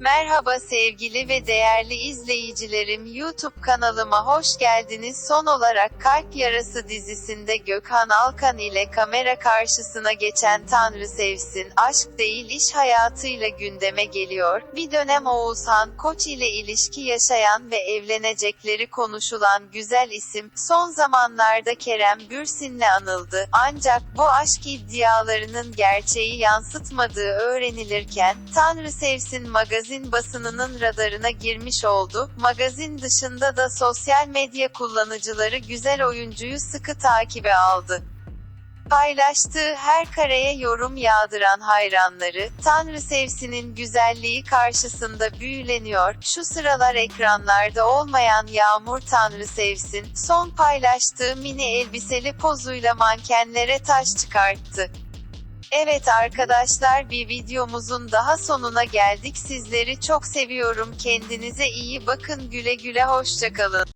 Merhaba sevgili ve değerli izleyicilerim YouTube kanalıma hoş geldiniz. Son olarak Kalp Yarası dizisinde Gökhan Alkan ile kamera karşısına geçen Tanrı Sevsin, aşk değil iş hayatıyla gündeme geliyor. Bir dönem Oğuzhan Koç ile ilişki yaşayan ve evlenecekleri konuşulan güzel isim, son zamanlarda Kerem Bürsin'le anıldı. Ancak bu aşk iddialarının gerçeği yansıtmadığı öğrenilirken, Tanrı Sevsin magazin basınının radarına girmiş oldu. Magazin dışında da sosyal medya kullanıcıları güzel oyuncuyu sıkı takibe aldı. Paylaştığı her kareye yorum yağdıran hayranları, Tanrı Sevsin'in güzelliği karşısında büyüleniyor. Şu sıralar ekranlarda olmayan Yağmur Tanrı Sevsin, son paylaştığı mini elbiseli pozuyla mankenlere taş çıkarttı. Evet arkadaşlar bir videomuzun daha sonuna geldik. Sizleri çok seviyorum. Kendinize iyi bakın. Güle güle hoşçakalın.